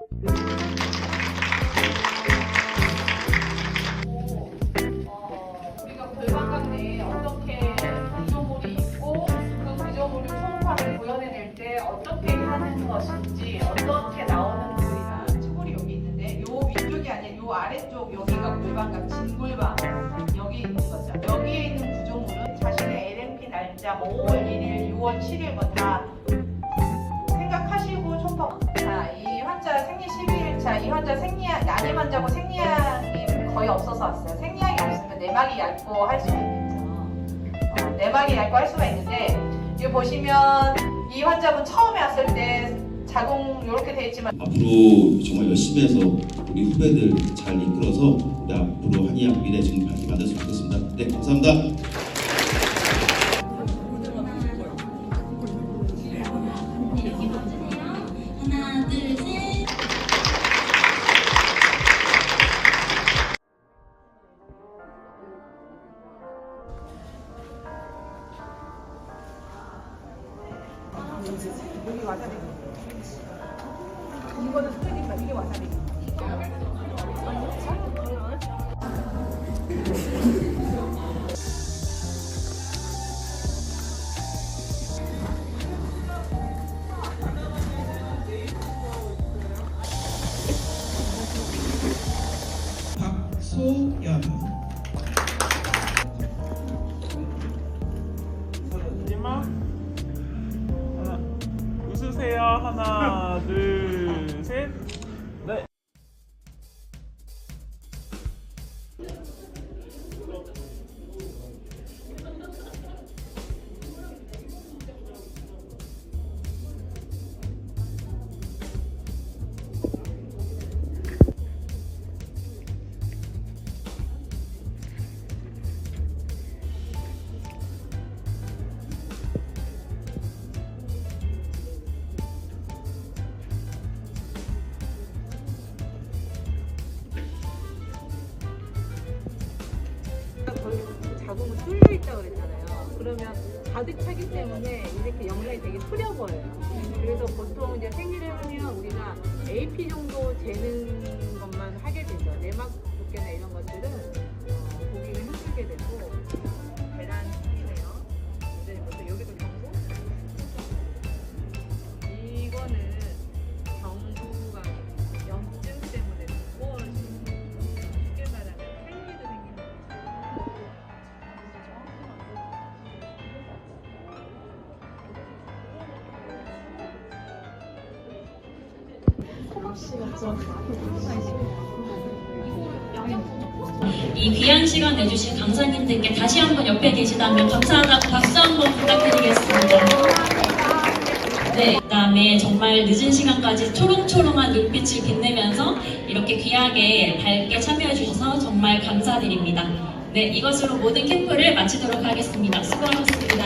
그 어떻게 하는 것인지 어떻게 나오는 글이나 튜블이 여기 있는데 요 위쪽이 아니라 요 아래쪽 여기가 골반각 진골반 여기 있는 거죠. 여기에 있는 구조물은 자신의 LMP 날짜 뭐 5월 1일, 6월 7일 뭐다 환자 생리약 난임 환자고 생리약이 거의 없어서 왔어요. 생리약이 없으면 내막이 얇고 할 수가 있겠죠. 어, 내막이 얇고 할 수가 있는데 여기 보시면 이 환자분 처음에 왔을 때 자궁 이렇게 돼 있지만 앞으로 정말 열심히 해서 우리 후배들 잘 이끌어서 우리 앞으로 한의학 미래 정말 밝게 만들었으면 좋겠습니다. 네, 감사합니다. 하나, 둘, 셋. 여기 와사비 이거는 스테디까 이게 와사비 박소연. 웃으세요. 하나 둘 그러면 가득 차기 때문에 이렇게 영상이 되게 흐려 보여요. 그래서 보통 이제 생리를 하면 우리가 AP 정도 재는 것만 하게 되죠. 내막 두께나 이런 것들은 이 귀한 시간 내주신 강사님들께 다시 한번 옆에 계시다면 감사하다고 박수 한번 부탁드리겠습니다. 네, 그 다음에 정말 늦은 시간까지 초롱초롱한 눈빛을 빛내면서 이렇게 귀하게 밝게 참여해 주셔서 정말 감사드립니다. 네, 이것으로 모든 캠프를 마치도록 하겠습니다. 수고하셨습니다.